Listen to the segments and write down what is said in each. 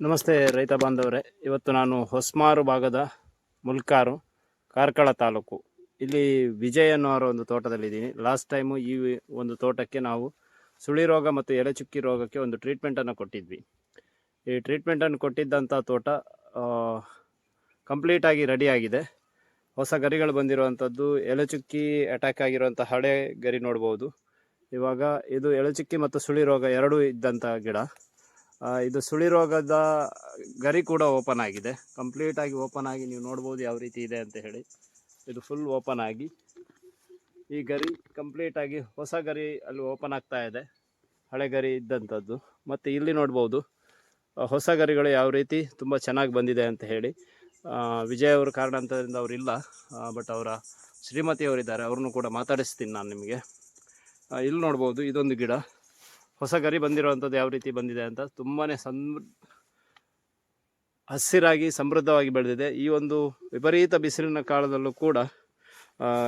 ನಮಸ್ತೆ ರೈತ ಬಾಂಧವರೇ. ಇವತ್ತು ನಾನು ಹೊಸ್ಮಾರು ಭಾಗದ ಮುಲ್ಕಾರು, ಕಾರ್ಕಳ ತಾಲೂಕು. ಇಲ್ಲಿ ವಿಜಯ ಅನ್ನೋರ ಒಂದು ತೋಟದಲ್ಲಿದ್ದೀನಿ. ಲಾಸ್ಟ್ ಟೈಮು ಈ ಒಂದು ತೋಟಕ್ಕೆ ನಾವು ಸುಳಿ ರೋಗ ಮತ್ತು ಎಲೆ ಚುಕ್ಕಿ ರೋಗಕ್ಕೆ ಒಂದು ಟ್ರೀಟ್ಮೆಂಟನ್ನು ಕೊಟ್ಟಿದ್ವಿ. ಈ ಟ್ರೀಟ್ಮೆಂಟನ್ನು ಕೊಟ್ಟಿದ್ದಂಥ ತೋಟ ಕಂಪ್ಲೀಟಾಗಿ ರೆಡಿಯಾಗಿದೆ ಹೊಸ ಗರಿಗಳು ಬಂದಿರುವಂಥದ್ದು, ಎಲೆ ಚುಕ್ಕಿ ಅಟ್ಯಾಕ್ ಆಗಿರುವಂಥ ಹಳೆ ಗರಿ ನೋಡ್ಬೋದು. ಇವಾಗ ಇದು ಎಲೆ ಚುಕ್ಕಿ ಮತ್ತು ಸುಳಿ ರೋಗ ಎರಡೂ ಇದ್ದಂಥ ಗಿಡ. ಇದು ಸುಳಿ ರೋಗದ ಗರಿ ಕೂಡ ಓಪನ್ ಆಗಿದೆ. ಕಂಪ್ಲೀಟ್ ಆಗಿ ಓಪನ್ ಆಗಿ ನೀವು ನೋಡ್ಬೋದು ಯಾವ ರೀತಿ ಇದೆ ಅಂತ ಹೇಳಿ. ಇದು ಫುಲ್ ಓಪನ್ ಆಗಿ. ಈ ಗರಿ ಕಂಪ್ಲೀಟ್ ಆಗಿ ಹೊಸ ಗರಿ ಅಲ್ಲಿ ಓಪನ್ ಆಗ್ತಾ ಇದೆ. ಹಳೆ ಗರಿ ಇದ್ದಂಥದ್ದು ಮತ್ತು ಇಲ್ಲಿ ನೋಡ್ಬೋದು ಹೊಸ ಗರಿಗಳು ಯಾವ ರೀತಿ ತುಂಬ ಚೆನ್ನಾಗಿ ಬಂದಿದೆ ಅಂತ ಹೇಳಿ. ವಿಜಯ್ ಅವರು ಕಾರಣಾಂತರದಿಂದ ಅವರಿಲ್ಲ ಬಟ್ ಅವರ ಶ್ರೀಮತಿಯವರಿದ್ದಾರೆ ಅವ್ರನ್ನೂ ಕೂಡ ಮಾತಾಡಿಸ್ತೀನಿ ನಾನು ನಿಮಗೆ. ಇಲ್ಲಿ ನೋಡ್ಬೋದು ಇದೊಂದು ಗಿಡ. ಹೊಸ ಗರಿ ಬಂದಿರುವಂಥದ್ದು ಯಾವ ರೀತಿ ಬಂದಿದೆ ಅಂತ ತುಂಬಾ ಸಂ, ಹಸಿರಾಗಿ ಸಮೃದ್ಧವಾಗಿ ಬೆಳೆದಿದೆ. ಈ ಒಂದು ವಿಪರೀತ ಬಿಸಿಲಿನ ಕಾಲದಲ್ಲೂ ಕೂಡ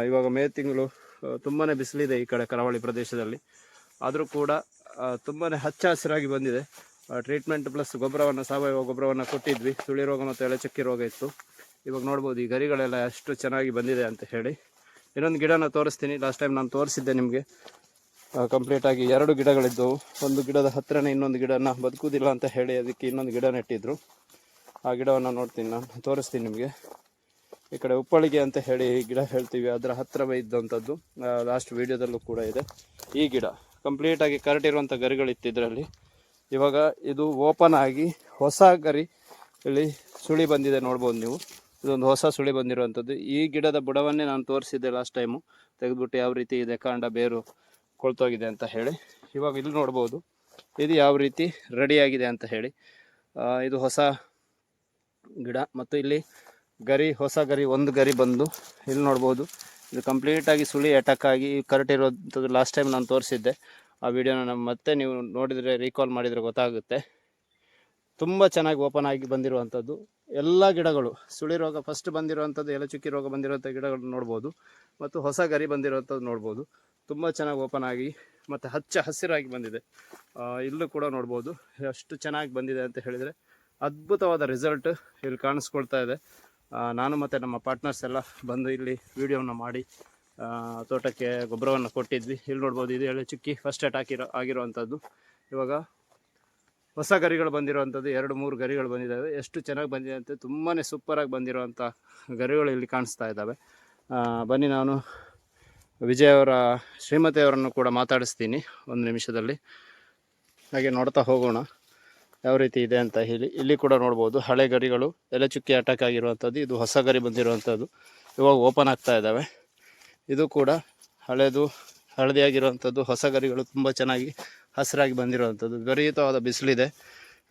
ಇವಾಗ ಮೇ ತಿಂಗಳು ತುಂಬಾ ಬಿಸಿಲಿದೆ ಈ ಕಡೆ ಕರಾವಳಿ ಪ್ರದೇಶದಲ್ಲಿ. ಆದರೂ ಕೂಡ ತುಂಬಾ ಹಚ್ಚ ಹಸಿರಾಗಿ ಬಂದಿದೆ. ಟ್ರೀಟ್ಮೆಂಟ್ ಪ್ಲಸ್ ಗೊಬ್ಬರವನ್ನು, ಸಾವಯವ ಗೊಬ್ಬರವನ್ನು ಕೊಟ್ಟಿದ್ವಿ. ಸುಳಿ ರೋಗ ಮತ್ತು ಎಳೆಚಕ್ಕಿ ರೋಗ ಇತ್ತು. ಇವಾಗ ನೋಡ್ಬೋದು ಈ ಗರಿಗಳೆಲ್ಲ ಎಷ್ಟು ಚೆನ್ನಾಗಿ ಬಂದಿದೆ ಅಂತ ಹೇಳಿ. ಇನ್ನೊಂದು ಗಿಡನ ತೋರಿಸ್ತೀನಿ. ಲಾಸ್ಟ್ ಟೈಮ್ ನಾನು ತೋರಿಸಿದ್ದೆ ನಿಮಗೆ. ಕಂಪ್ಲೀಟ್ ಆಗಿ ಎರಡು ಗಿಡಗಳಿದ್ದವು. ಒಂದು ಗಿಡದ ಹತ್ತಿರನೇ ಇನ್ನೊಂದು ಗಿಡನ ಬದುಕುವುದಿಲ್ಲ ಅಂತ ಹೇಳಿ ಅದಕ್ಕೆ ಇನ್ನೊಂದು ಗಿಡ ನೆಟ್ಟಿದ್ರು. ಆ ಗಿಡವನ್ನು ನೋಡ್ತೀನಿ ನಾನು, ತೋರಿಸ್ತೀನಿ ನಿಮಗೆ. ಈ ಕಡೆ ಉಪ್ಪಳಿಗೆ ಅಂತ ಹೇಳಿ ಗಿಡ ಹೇಳ್ತೀವಿ, ಅದರ ಹತ್ತಿರವೇ ಇದ್ದಂಥದ್ದು. ಲಾಸ್ಟ್ ವೀಡಿಯೋದಲ್ಲೂ ಕೂಡ ಇದೆ. ಈ ಗಿಡ ಕಂಪ್ಲೀಟ್ ಆಗಿ ಕರಟಿರುವಂಥ ಗರಿಗಳಿತ್ತು ಇದರಲ್ಲಿ. ಇವಾಗ ಇದು ಓಪನ್ ಆಗಿ ಹೊಸ ಗರಿ ಇಲ್ಲಿ ಸುಳಿ ಬಂದಿದೆ, ನೋಡ್ಬೋದು ನೀವು. ಇದೊಂದು ಹೊಸ ಸುಳಿ ಬಂದಿರುವಂಥದ್ದು. ಈ ಗಿಡದ ಬುಡವನ್ನೇ ನಾನು ತೋರಿಸಿದ್ದೆ ಲಾಸ್ಟ್ ಟೈಮು ತೆಗೆದುಬಿಟ್ಟು ಯಾವ ರೀತಿ ಇದೆ, ಕಾಂಡ, ಬೇರು ಕೊಳ್ತೋಗಿದೆ ಅಂತ ಹೇಳಿ. ಇವಾಗ ಇಲ್ಲಿ ನೋಡ್ಬೋದು. ಇದು ಯಾವ ರೀತಿ ರೆಡಿಯಾಗಿದೆ ಅಂತ ಹೇಳಿ. ಇದು ಹೊಸ ಗಿಡ ಮತ್ತು ಇಲ್ಲಿ ಗರಿ, ಹೊಸ ಗರಿ, ಒಂದು ಗರಿ ಬಂದು ಇಲ್ಲಿ ನೋಡ್ಬೋದು. ಇದು ಕಂಪ್ಲೀಟಾಗಿ ಸುಳಿ ಅಟ್ಯಾಕ್ ಆಗಿ ಕರೆಕ್ಟ್ ಲಾಸ್ಟ್ ಟೈಮ್ ನಾನು ತೋರಿಸಿದ್ದೆ. ಆ ವಿಡಿಯೋನ ಮತ್ತೆ ನೀವು ನೋಡಿದರೆ ರೀಕಾಲ್ ಮಾಡಿದರೆ ಗೊತ್ತಾಗುತ್ತೆ. ತುಂಬ ಚೆನ್ನಾಗಿ ಓಪನ್ ಆಗಿ ಬಂದಿರುವಂಥದ್ದು. ಎಲ್ಲ ಗಿಡಗಳು, ಸುಳಿ ರೋಗ ಫಸ್ಟ್ ಬಂದಿರುವಂಥದ್ದು ಎಲೆ ಚುಕ್ಕಿ ರೋಗ ಬಂದಿರುವಂಥ ಗಿಡಗಳು ನೋಡ್ಬೋದು. ಮತ್ತು ಹೊಸ ಗರಿ ಬಂದಿರುವಂಥದ್ದು ನೋಡ್ಬೋದು. ತುಂಬ ಚೆನ್ನಾಗಿ ಓಪನ್ ಆಗಿ ಮತ್ತು ಹಚ್ಚ ಹಸಿರಾಗಿ ಬಂದಿದೆ. ಇಲ್ಲೂ ಕೂಡ ನೋಡ್ಬೋದು. ಅಷ್ಟು ಚೆನ್ನಾಗಿ ಬಂದಿದೆ ಅಂತ ಹೇಳಿದರೆ ಅದ್ಭುತವಾದ ರಿಸಲ್ಟ್ ಇಲ್ಲಿ ಕಾಣಿಸ್ಕೊಳ್ತಾ ಇದೆ. ನಾನು ಮತ್ತು ನಮ್ಮ ಪಾರ್ಟ್ನರ್ಸ್ ಎಲ್ಲ ಬಂದು ಇಲ್ಲಿ ವೀಡಿಯೋವನ್ನು ಮಾಡಿ ತೋಟಕ್ಕೆ ಗೊಬ್ಬರವನ್ನು ಕೊಟ್ಟಿದ್ವಿ. ಇಲ್ಲಿ ನೋಡ್ಬೋದು, ಇದು ಎಳೆ ಚುಕ್ಕಿ ಫಸ್ಟ್ ಅಟ್ಯಾಕ್ ಇರೋ ಆಗಿರುವಂಥದ್ದು. ಇವಾಗ ಹೊಸ ಗರಿಗಳು ಬಂದಿರುವಂಥದ್ದು, ಎರಡು ಮೂರು ಗರಿಗಳು ಬಂದಿದ್ದಾವೆ. ಎಷ್ಟು ಚೆನ್ನಾಗಿ ಬಂದಿದೆ ಅಂತ ತುಂಬಾ ಸೂಪರಾಗಿ ಬಂದಿರುವಂಥ ಗರಿಗಳು ಇಲ್ಲಿ ಕಾಣಿಸ್ತಾ ಇದ್ದಾವೆ. ಬನ್ನಿ ನಾನು ವಿಜಯ್ ಅವರ ಶ್ರೀಮತಿಯವರನ್ನು ಕೂಡ ಮಾತಾಡಿಸ್ತೀನಿ ಒಂದು ನಿಮಿಷದಲ್ಲಿ. ಹಾಗೆ ನೋಡ್ತಾ ಹೋಗೋಣ, ಯಾವ ರೀತಿ ಇದೆ ಅಂತ ಹೇಳಿ. ಇಲ್ಲಿ ಕೂಡ ನೋಡ್ಬೋದು ಹಳೆ ಗರಿಗಳು ಎಲೆ ಚುಕ್ಕಿ ಅಟ್ಯಾಕ್ ಆಗಿರುವಂಥದ್ದು, ಇದು ಹೊಸ ಗರಿ ಬಂದಿರುವಂಥದ್ದು. ಇವಾಗ ಓಪನ್ ಆಗ್ತಾ ಇದ್ದಾವೆ. ಇದು ಕೂಡ ಹಳೆದು, ಹಳದಿಯಾಗಿರುವಂಥದ್ದು ಹೊಸ ಗರಿಗಳು ತುಂಬ ಚೆನ್ನಾಗಿ ಹಸಿರಾಗಿ ಬಂದಿರುವಂಥದ್ದು. ವಿಪರೀತವಾದ ಬಿಸಿಲಿದೆ.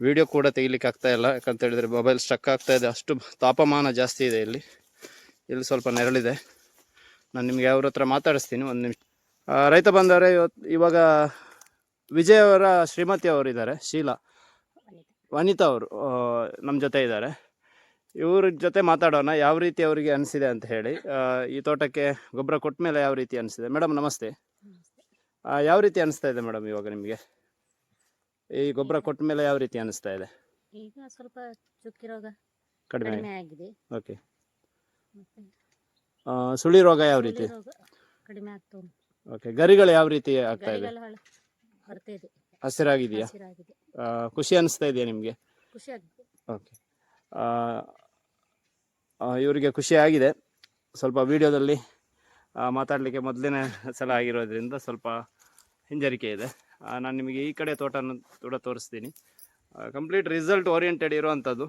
ವಿಡಿಯೋ ಕೂಡ ತೆಗಿಲಿಕ್ಕೆ ಆಗ್ತಾ ಇಲ್ಲ. ಯಾಕಂತ ಹೇಳಿದರೆ ಮೊಬೈಲ್ ಸ್ಟಕ್ ಆಗ್ತಾ ಇದೆ. ಅಷ್ಟು ತಾಪಮಾನ ಜಾಸ್ತಿ ಇದೆ ಇಲ್ಲಿ. ಇಲ್ಲಿ ಸ್ವಲ್ಪ ನೆರಳಿದೆ. ನಾನು ನಿಮಗೆ ಅವ್ರ ಹತ್ರ ಮಾತಾಡಿಸ್ತೀನಿ. ಒಂದು ನಿಮಿಷ. ರೈತ ಬಂದವರೇ ಇವಾಗ ವಿಜಯ್ ಅವರ ಶ್ರೀಮತಿ ಅವರಿದ್ದಾರೆ. ಶೀಲಾ. ವನಿತಾ ಅವರು ನಮ್ಮ ಜೊತೆ ಇದ್ದಾರೆ. ಇವ್ರ ಜೊತೆ ಮಾತಾಡೋಣ. ಯಾವ ರೀತಿ ಅವರಿಗೆ ಅನಿಸಿದೆ ಅಂತ ಹೇಳಿ. ಈ ತೋಟಕ್ಕೆ ಗೊಬ್ಬರ ಕೊಟ್ಟ ಮೇಲೆ ಯಾವ ರೀತಿ ಅನಿಸಿದೆ? ಮೇಡಮ್ ನಮಸ್ತೆ. ಯಾವ ರೀತಿ ಅನಿಸ್ತಾ ಇದೆ ಮೇಡಮ್ ಇವಾಗ ನಿಮಗೆ? ಈ ಗೊಬ್ಬರ ಕೊಟ್ಟ ಮೇಲೆ ಯಾವ ರೀತಿ ಅನಿಸ್ತಾ ಇದೆ? ಈಗ ಸ್ವಲ್ಪ ಚುಕ್ಕಿ ರೋಗ ಕಡಿಮೆ ಕಡಿಮೆ ಆಗಿದೆ. ಓಕೆ. ಮತ್ತೆ ಸುಳಿ ರೋಗ ಯಾವ ರೀತಿ? ಸುಳಿ ರೋಗ ಕಡಿಮೆ ಆಗ್ತಾ ಉಂಟು. ಓಕೆ. ಗರಿಗಳು ಯಾವ ರೀತಿ ಆಗ್ತಾ ಇದೆ? ಗರಿಗಳು ಹಳ ಬರ್ತಾ ಇದೆ. ಹಸಿರಾಗಿದೆಯಾ? ಹಸಿರಾಗಿದೆ. ಆ, ಖುಷಿ ಅನಿಸ್ತಾ ಇದೆಯಾ ನಿಮಗೆ? ಖುಷಿ ಆಗಿದೆ. ಓಕೆ. ಇವರಿಗೆ ಖುಷಿ ಆಗಿದೆ. ಸ್ವಲ್ಪ ವಿಡಿಯೋದಲ್ಲಿ ಮಾತಾಡಲಿಕ್ಕೆ ಮೊದಲನೇ ಸಲ ಆಗಿರೋದ್ರಿಂದ ಸ್ವಲ್ಪ ಹಿಂಜರಿಕೆ ಇದೆ. ನಾನು ನಿಮಗೆ ಈ ಕಡೆ ತೋಟನ ಕೂಡ ತೋರಿಸ್ತೀನಿ. ಕಂಪ್ಲೀಟ್ ರಿಸಲ್ಟ್ ಓರಿಯೆಂಟೆಡ್ ಇರುವಂಥದ್ದು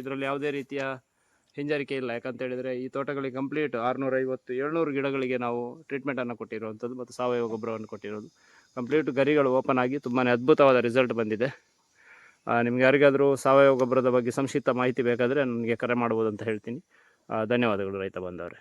ಇದರಲ್ಲಿ ಯಾವುದೇ ರೀತಿಯ ಹಿಂಜರಿಕೆ ಇಲ್ಲ. ಯಾಕಂತೇಳಿದರೆ ಈ ತೋಟಗಳಿಗೆ ಕಂಪ್ಲೀಟ್ ಆರುನೂರೈವತ್ತು ಏಳ್ನೂರು ಗಿಡಗಳಿಗೆ ನಾವು ಟ್ರೀಟ್ಮೆಂಟನ್ನು ಕೊಟ್ಟಿರುವಂಥದ್ದು ಮತ್ತು ಸಾವಯವ ಗೊಬ್ಬರವನ್ನು ಕೊಟ್ಟಿರೋದು. ಕಂಪ್ಲೀಟ್ ಗರಿಗಳು ಓಪನ್ ಆಗಿ ತುಂಬಾ ಅದ್ಭುತವಾದ ರಿಸಲ್ಟ್ ಬಂದಿದೆ. ನಿಮ್ಗೆ ಯಾರಿಗಾದರೂ ಸಾವಯವ ಗೊಬ್ಬರದ ಬಗ್ಗೆ ಸಂಕ್ಷಿಪ್ತ ಮಾಹಿತಿ ಬೇಕಾದರೆ ನನಗೆ ಕರೆ ಮಾಡ್ಬೋದು ಅಂತ ಹೇಳ್ತೀನಿ. ಧನ್ಯವಾದಗಳು ರೈತ ಬಂದವರೇ.